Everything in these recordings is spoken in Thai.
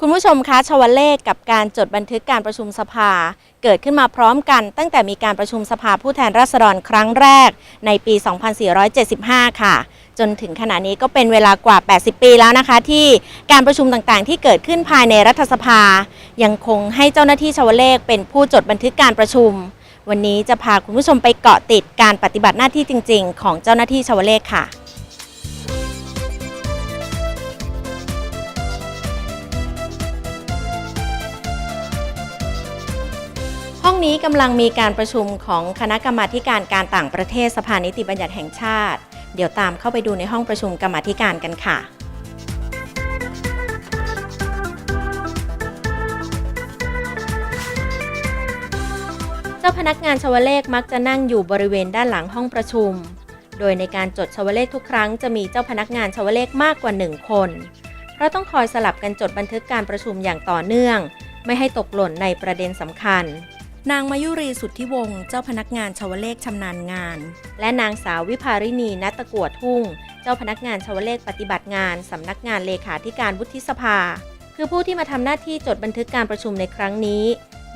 คุณผู้ชมคะชวเลขกับการจดบันทึกการประชุมสภา เกิดขึ้นมาพร้อมกัน ตั้งแต่มีการประชุมสภาผู้แทนราษฎรครั้งแรกในปี 2475 ค่ะ จนถึงขณะนี้ก็เป็นเวลากว่า 80 ปีแล้วนะคะ ที่การประชุมต่างๆ ที่เกิดขึ้นภายในรัฐสภา ยังคงให้เจ้าหน้าที่ชวเลขเป็นผู้จดบันทึกการประชุม วันนี้จะพาคุณผู้ชมไปเกาะติดการปฏิบัติหน้าที่จริง ๆ ของเจ้าหน้าที่ชวเลขค่ะ นี้กำลังมีการประชุมของคณะกรรมาการการต่างประเทศสภานิติบัญญัติแห่งชาติ เดี๋ยวตามเข้าไปดูในห้องประชุมกรรมาธิการกันค่ะเจ้าพนักงานชวเลขมักจะนั่งอยู่บริเวณด้านหลังห้องประชุม โดยในการจดชวเลขทุกครั้งจะมีเจ้าพนักงานชวเลขมากกว่า 1 คน เพราะต้องคอยสลับกันจดบันทึกการประชุมอย่างต่อเนื่อง ไม่ให้ตกหล่นในประเด็นสำคัญ นางมายุรีสุทธิวงศ์เจ้าพนักงานชาวเลขชำนาญงาน และนางสาววิภาริณีนัตะกัวทุ่ง เจ้าพนักงานชาวเลขปฏิบัติงานสำนักงานเลขาธิการวุฒิสภา คือผู้ที่มาทำหน้าที่จดบันทึกการประชุมในครั้งนี้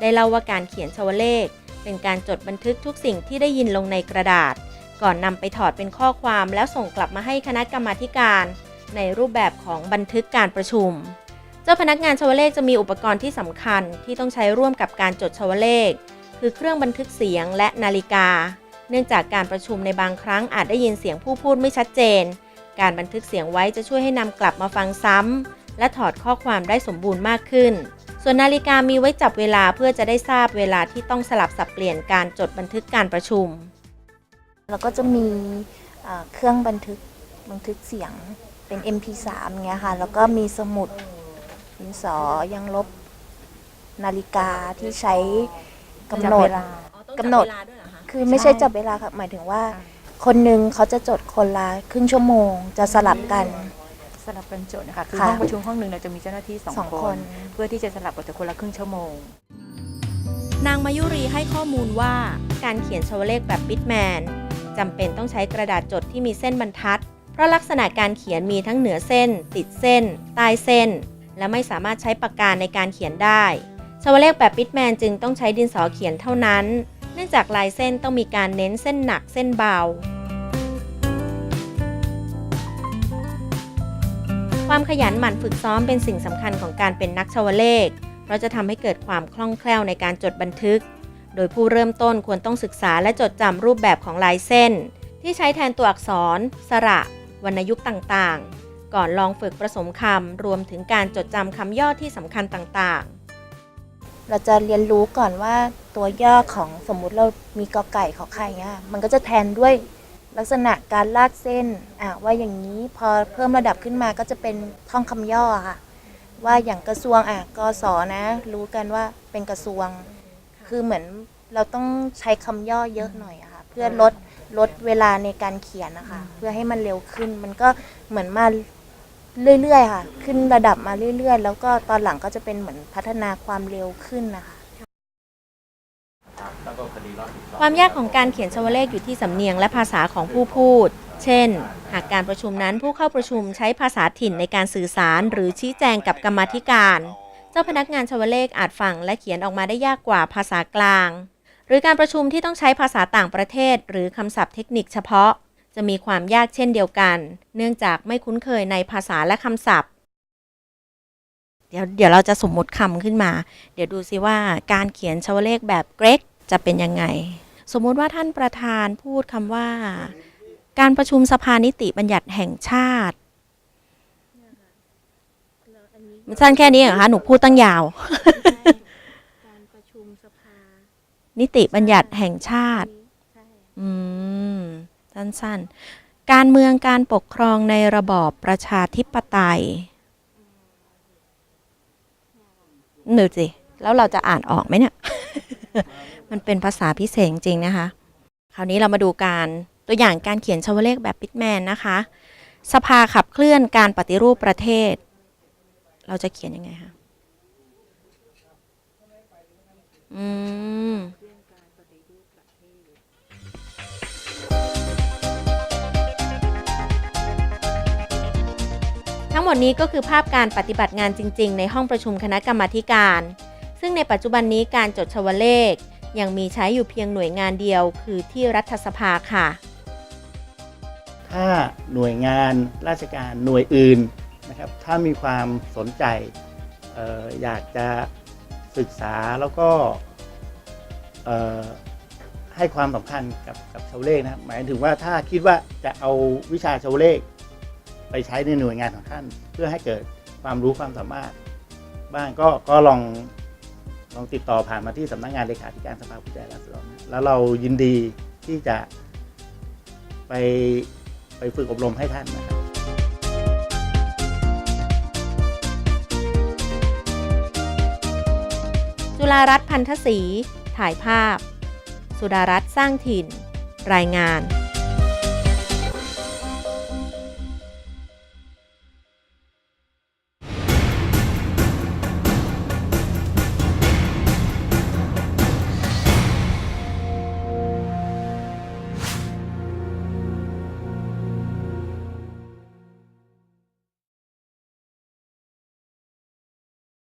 ได้เล่าว่าการเขียนชาวเลข เป็นการจดบันทึกทุกสิ่งที่ได้ยินลงในกระดาษ ก่อนนำไปถอดเป็นข้อความแล้วส่งกลับมาให้คณะกรรมาการ ในรูปแบบของบันทึกการประชุม เจ้าพนักงานชวเลขจะมีอุปกรณ์ที่สำคัญที่ต้องใช้ร่วมกับการจดชวเลข คือเครื่องบันทึกเสียงและนาฬิกา เนื่องจากการประชุมในบางครั้งอาจได้ยินเสียงผู้พูดไม่ชัดเจน การบันทึกเสียงไว้จะช่วยให้นำกลับมาฟังซ้ำและถอดข้อความได้สมบูรณ์มากขึ้น ส่วนนาฬิกามีไว้จับเวลาเพื่อจะได้ทราบเวลาที่ต้องสลับสับเปลี่ยนการจดบันทึกการประชุม แล้วก็จะมีเอ่อเครื่องบันทึกบันทึกเสียงเป็น MP3 เงี้ยค่ะ แล้วก็มีสมุด ดินสอยังลบนาฬิกาที่ใช้กำหนดกำหนดคือไม่ใช่จับเวลาค่ะ หมายถึงว่า คนหนึ่งเขาจะจดคนละครึ่งชั่วโมง จะสลับกัน สลับกันจดนะคะคือค่ะห้องประชุมห้องหนึ่งเราจะมีเจ้าหน้าที่สองสองคคน น เพื่อที่จะสลับกันจะคนละครึ่งชั่วโมง นางมายุรีให้ข้อมูลว่าการเขียนชวเลขแบบปิดแมนจำเป็นต้องใช้กระดาษจดที่มีเส้นบรรทัด เพราะลักษณะการเขียนมีทั้งเหนือเส้น ติดเส้น ใต้เส้น และไม่สามารถใช้ปากกาในการเขียนได้ชาวเลขแบบปิดแมนจึงต้องใช้ดินสอเขียนเท่านั้น เนื่องจากลายเส้นต้องมีการเน้นเส้นหนักเส้นเบา ความขยันหมั่นฝึกซ้อมเป็นสิ่งสำคัญของการเป็นนักชาวเลข เพราะจะทำให้เกิดความคล่องแคล่วในการจดบันทึก โดยผู้เริ่มต้นควรต้องศึกษาและจดจำรูปแบบของลายเส้น ที่ใช้แทนตัวอักษร สระ วรรณยุกต์ต่างๆ ก่อนลองฝึกผสมคำรวมถึงการจดจำคำย่อที่สำคัญต่างๆ เราจะเรียนรู้ก่อนว่าตัวย่อของสมมุติเรามีกอไก่ขอไข่เงี้ยมันก็จะแทนด้วยลักษณะการลากเส้นอะว่าอย่างนี้พอเพิ่มระดับขึ้นมาก็จะเป็นท่องคำย่อค่ะ ว่าอย่างกระทรวงอะกสนะ รู้กันว่าเป็นกระทรวง คือเหมือนเราต้องใช้คำย่อเยอะหน่อยอะค่ะเพื่อลดลดเวลาในการเขียนนะคะ เพื่อให้มันเร็วขึ้นมันก็เหมือนมา เรื่อยๆค่ะ ขึ้นระดับมาเรื่อยๆ แล้วก็ตอนหลังก็จะเป็นเหมือนพัฒนาความเร็วขึ้นนะคะ ความยากของการเขียนชาวเลขอยู่ที่สำเนียงและภาษาของผู้พูด เช่น หากการประชุมนั้นผู้เข้าประชุมใช้ภาษาถิ่นในการสื่อสารหรือชี้แจงกับกรรมาธิการ เจ้าพนักงานชาวเลขอาจฟังและเขียนออกมาได้ยากกว่าภาษากลาง หรือการประชุมที่ต้องใช้ภาษาต่างประเทศ หรือคำศัพท์เทคนิคเฉพาะ จะมีความยากเช่นเดียวกัน เนื่องจากไม่คุ้นเคยในภาษาและคำศัพท์ เดี๋ยวเดี๋ยวเราจะสมมุติคำขึ้นมา เดี๋ยวดูซิว่าการเขียนชาวเลขแบบเกรกจะเป็นยังไง สมมุติว่าท่านประธานพูดคำว่า การประชุมสภานิติบัญญัติแห่งชาติมันสั้นแค่นี้เหรอคะ หนูพูดตั้งยาว การประชุมสภา นิติบัญญัติแห่งชาติ อืม สั้นๆ การเมืองการปกครองในระบอบประชาธิปไตยหนูสิ แล้วเราจะอ่านออกไหมเนี่ย มันเป็นภาษาพิเศษจริงๆนะคะ คราวนี้เรามาดูการตัวอย่างการเขียนชาวเลขแบบปิดแมนนะคะ สภาขับเคลื่อนการปฏิรูปประเทศ เราจะเขียนยังไงคะ อืม มดมดนี้ก็คือภาพการปฏิบัติงานจริง ๆ ในห้องประชุมคณะกรรมาการ ซึ่งในปัจจุบันนี้การจดชวเลข ยังมีใช้อยู่เพียงหน่วยงานเดียว คือที่รัฐสภาค่ะ ถ้าหน่วยงานราชการหน่วยอื่นนะครับ ถ้ามีความสนใจอออยากจะศึกษาแล้วก็ให้ความสำคัญกับกับชาวเลขนะหมายถึงว่าถ้าคิดว่าจะเอาวิชาชาวเลข ไปใช้ในหน่วยงานของท่าน เพื่อให้เกิดความรู้ความสามารถ บ้างก็ก็ลองลองติดต่อผ่านมาที่สำนักงานเลขาธิการสภาผู้แทนราษฎรนะแล้วเรายินดีที่จะไปไปฝึกอบรมให้ท่านนะครับจุฬารัตน์พันธศรีถ่ายภาพ สุดารัตน์สร้างถิ่น รายงาน